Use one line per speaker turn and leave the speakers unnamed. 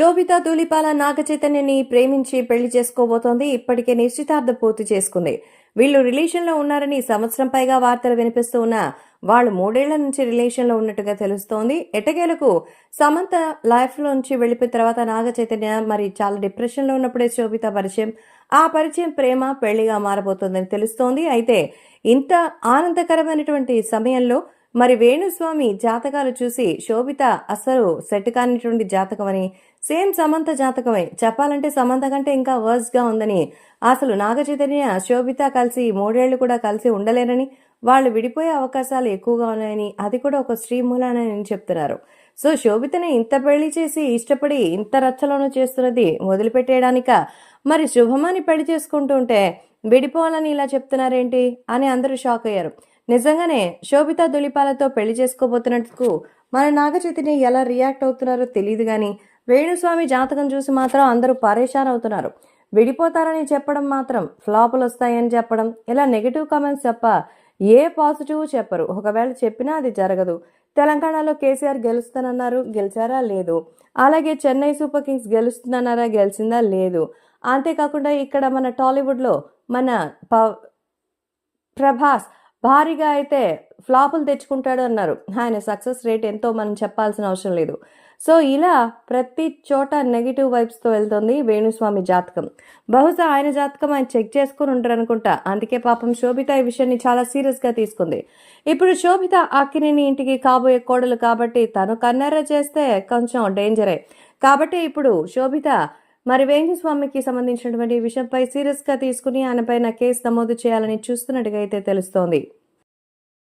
శోభిత ధూళిపాల నాగచైతన్యని ప్రేమించి పెళ్ళి చేసుకోబోతోంది. ఇప్పటికే నిశ్చితార్థం పూర్తి చేసుకుంది. వీళ్ళు రిలేషన్లో ఉన్నారని సంవత్సరం పైగా వార్తలు వినిపిస్తూ ఉన్నా వాళ్ళు మూడేళ్ళ నుంచి రిలేషన్లో ఉన్నట్టుగా తెలుస్తోంది. ఎటకేలకు సమంత లైఫ్ లోంచి వెళ్ళిపోయిన తర్వాత నాగ చైతన్య మరి చాలా డిప్రెషన్లో ఉన్నప్పుడే శోభిత పరిచయం ఆ పరిచయం ప్రేమ పెళ్ళిగా మారబోతోందని తెలుస్తోంది. అయితే ఇంత ఆనందకరమైనటువంటి సమయంలో మరి వేణుస్వామి జాతకాలు చూసి శోభిత అసలు సెట్ కానిటువంటి జాతకమని సేమ్ సమంత జాతకమే. చెప్పాలంటే సమంత కంటే ఇంకా వర్స్గా ఉందని అసలు నాగ చైతన్య శోభిత కలిసి మూడేళ్ళు కూడా కలిసి ఉండలేరని వాళ్ళు విడిపోయే అవకాశాలు ఎక్కువగా ఉన్నాయని అది కూడా ఒక స్త్రీ మూలానని చెప్తున్నారు. సో శోభితని ఇంత పెళ్ళి చేసి ఇష్టపడి ఇంత రచ్చలోనూ చేస్తున్నది వదిలిపెట్టేయడానిక? మరి శుభమాని పెళ్ళి చేసుకుంటుంటే విడిపోవాలని ఇలా చెప్తున్నారేంటి? అని అందరూ షాక్ అయ్యారు. నిజంగానే శోభిత దులిపాలతో పెళ్ళి చేసుకోబోతున్నట్టుకు మన నాగచైతన్య ఎలా రియాక్ట్ అవుతున్నారో తెలియదు కానీ వేణుస్వామి జాతకం చూసి మాత్రం అందరూ పరేషాన్ అవుతున్నారు విడిపోతారని చెప్పడం మాత్రం ఫ్లాపులు వస్తాయని చెప్పడం ఇలా నెగిటివ్ కామెంట్స్ తప్ప ఏ పాజిటివ్ చెప్పరు. ఒకవేళ చెప్పినా అది జరగదు. తెలంగాణలో కేసీఆర్ గెలుస్తానన్నారు గెలిచారా లేదు. అలాగే చెన్నై సూపర్ కింగ్స్ గెలుస్తుందన్నారా గెలిచిందా లేదు. అంతేకాకుండా ఇక్కడ మన టాలీవుడ్లో మన ప ప్రభాస్ భారీగా అయితే ఫ్లాపులు తెచ్చుకుంటాడు అన్నారు. ఆయన సక్సెస్ రేట్ ఎంతో మనం చెప్పాల్సిన అవసరం లేదు. సో ఇలా ప్రతి చోట నెగిటివ్ వైబ్స్తో వెళ్తుంది వేణుస్వామి జాతకం. బహుశా ఆయన జాతకం ఆయన చెక్ చేసుకుని ఉంటారు అనుకుంటా. అందుకే పాపం శోభిత ఈ విషయాన్ని చాలా సీరియస్గా తీసుకుంది. ఇప్పుడు శోభిత అక్కినేని ఇంటికి కాబోయే కోడలు కాబట్టి తను కన్నెర చేస్తే కొంచెం డేంజరే. కాబట్టి ఇప్పుడు శోభిత మరి వేంగస్వామికి సంబంధించినటువంటి విషయంపై సీరియస్గా తీసుకుని ఆయనపైన కేసు నమోదు చేయాలని చూస్తున్నట్టుగా అయితే తెలుస్తోంది.